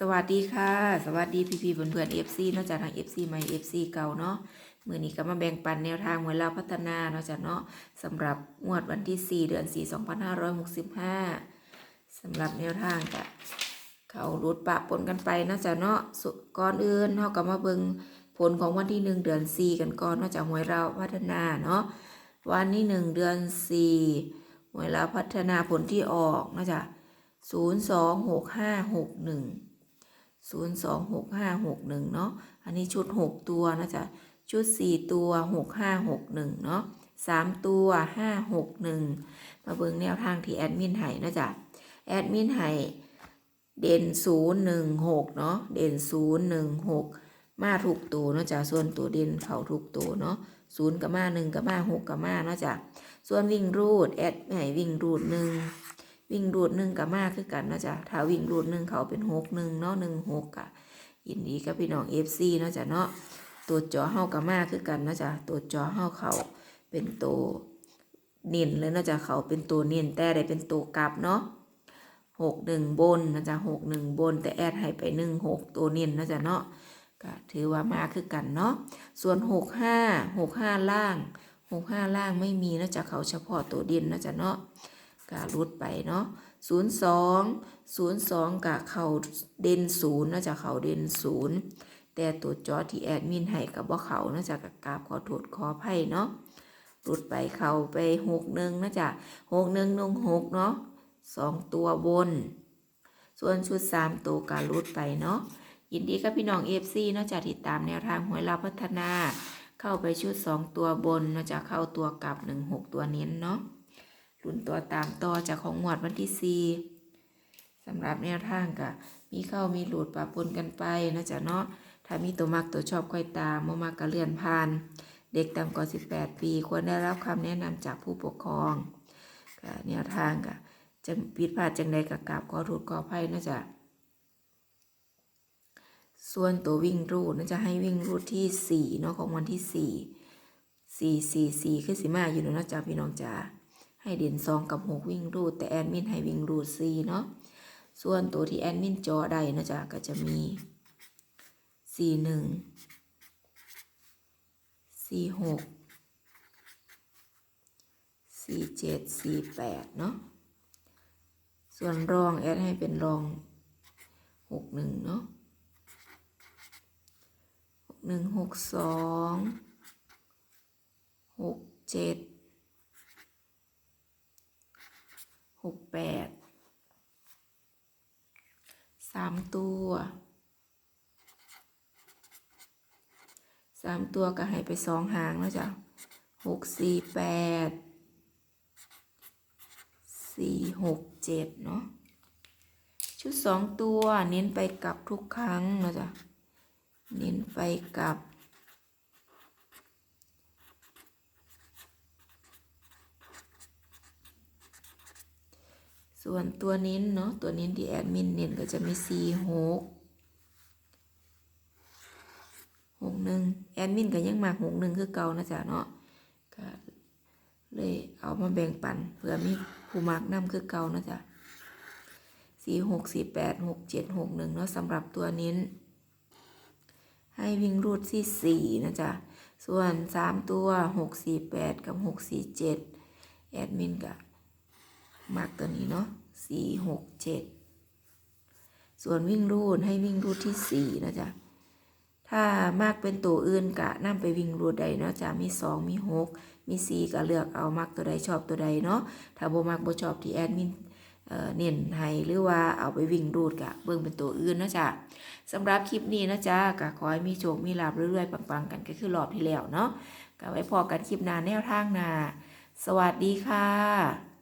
สวัสดีค่ะ สวัสดีพี่พี่เพื่อนเพื่อนเอฟซีนอกจากทางเอฟซีใหม่เอฟซีเก่าเนาะมือนี้ก็มาแบ่งปันแนวทางมวยเราพัฒนานาะจากเนาะสำหรับงวดวันที่ 4 เดือน 4 2565สำหรับแนวทางกะเขารุดปะปนกันไปนาะจากเนาะก่อนอื่นเฮาก็มาเบิงผลของวันที่ 1 เดือน 4 กันก่อนนอกจากหวยเราพัฒนาเนาะวันที่ 1 เดือน 4 หวยเราพัฒนาผลที่ออกนาะจาก026561 ศูนย์สองหกห้าหกหนึ่งเนาะ อันนี้ชุดหกตัวนะจ๊ะ ชุดสี่ตัวหกห้าหกหนึ่งเนาะสามตัวห้าหกหนึ่งมาเบิ่งแนวทางที่แอดมินไห้นะจ๊ะ แอดมินไห้เด่นศูนย์หนึ่งหกเนาะ เด่นศูนย์หนึ่งหกมาถูกตัวเนาะจ๊ะส่วนตัวเด่นเขาถูกตัวเนาะศูนย์กับมาหนึ่งกับมาหกกับมาเนาะจ๊ะส่วนวิ่งรูดแอดไม่ให้วิ่งรูดหนึ่ง วิ่งรูดหนึ่งกับมากคือกันนาะจ๊ะถ้าวิ่งรูดหนึ่งเขาเป็นหกหนึ่งเนาะหนึ่งหกอะยินดีกับพี่น้องเอฟซีเนาะจ๊ะเนาะตัวจอเฮากับมากคือกันนาะจ๊ะตัวจอเฮาเขาเป็นตัวเน้นเลยนาะจ๊ะเขาเป็นตัวเน้นแต่ได้เป็นตัวกลับเนาะหกหนึ่งบนนะจ๊ะหกหนึ่งบน แต่แอดให้ไปหนึ่งหกตัวเน้นนาะจ๊ะเนาะก็ถือว่ามากคือกันเนาะส่วนหกห้าหกห้าล่างหกห้าล่างไม่มีนาะจ๊ะเขาเฉพาะตัวเด่นนาะจ๊ะเนาะ ก็รุดไปเนาะศูนย์สองศูนย์สองกะเข่าเด่นศูนย์น่าจะเข่าเด่นศูนย์แต่ตัวจอที่แอดมินให้กับว่าเขาน่าจะกกราบขอโทษขออภัยเนาะรุดไปเข่าไปหกหนึ่งน่าจะหกหนึ่งหนึ่งหกเนาะสองตัวบน ส่วนชุดสามตัวการรุดไปเนาะยินดีกับพี่น้องเอฟซีเนาะจะติดตามแนวทางหวยเราพัฒนา เข้าไปชุดสองตัวบนเนาะจะเข้าตัวกลับหนึ่งหกตัวเน้นเนาะ รุ่นตัวตามต่อจากของหมวดวันที่สี่สำหรับแนวทางก็มีเข้ามีหลุดปะปนกันไปนะจ๊ะเนาะถ้ามีตัวมักตัวชอบค่อยตามมามากกระเลื่อนผ่าน เด็กต่ำกว่า 18 ปี ควรได้รับคำแนะนำจากผู้ปกครองก็แนวทางก็จะผิดพลาดจังใดกับกราบขอถูกขออภัยนะจ๊ะส่วนตัววิ่งรูดนะจะให้วิ่งรูดที่สี่เนาะของวันที่สี่สี่สี่สี่คือสิมาอยู่เนาะจ๊ะพี่น้องจ๋า ให้เด่นสองกับหกวิ่งรูด แต่แอดมินให้วิ่งรูดสี่เนาะส่วนตัวที่แอดมินจอได้นะจ๊ะก็จะมีสี่หนึ่งสี่หกสี่เจ็ดสี่แปดเนาะส่วนรองแอดให้เป็นรองหกหนึ่งเนาะหกหนึ่งหกสองหกเจ็ด หกแปดสามตัวสามตัวก็ให้ไปสองหางแล้วจ้ะหกสี่แปดสี่หกเจ็ดเนาะชุดสองตัวเน้นไปกลับทุกครั้งนะจ๊ะเน้นไปกลับ ส่วนตัวเน้นเนาะตัวเน้นที่แอดมินเน้นก็จะมีสี่หกหกหนึ่งแอดมินก็ยังมาหกหนึ่งคือเก่านะจ๊ะเนาะก็เลยเอามาแบ่งปันเพื่อมีผู้มักนำคือเก่านะจ๊ะสี่หกสี่แปดหกเจ็ดหกหนึ่งเนาะสำหรับตัวเน้น ให้วิ่งรูดที่สี่นะจ๊ะส่วนสามตัวหกสี่แปดกับหกสี่เจ็ดแอดมินก็ มากตัวนี้เนาะสี่หกเจ็ดส่วนวิ่งรูดให้วิ่งรูดที่สี่นะจ๊ะถ้ามากเป็นตัวอื่นกะนำไปวิ่งรูดใดเนาะจ๊ะมีสองมีหกมีสี่ก็เลือกเอามักตัวใดชอบตัวใดเนาะถ้าโบมักโบชอบที่แอดมินเน้นให้หรือว่าเอาไปวิ่งรูดกะเบิ่งเป็นตัวอื่นเนาะจ๊ะสำหรับคลิปนี้นะจ๊ะกะขอให้มีโชคมีลาภเรื่อยๆปังๆกันก็คือรอบที่แล้วเนาะก็ไว้พอกันคลิปหน้าแนวทางหน้าสวัสดีค่ะ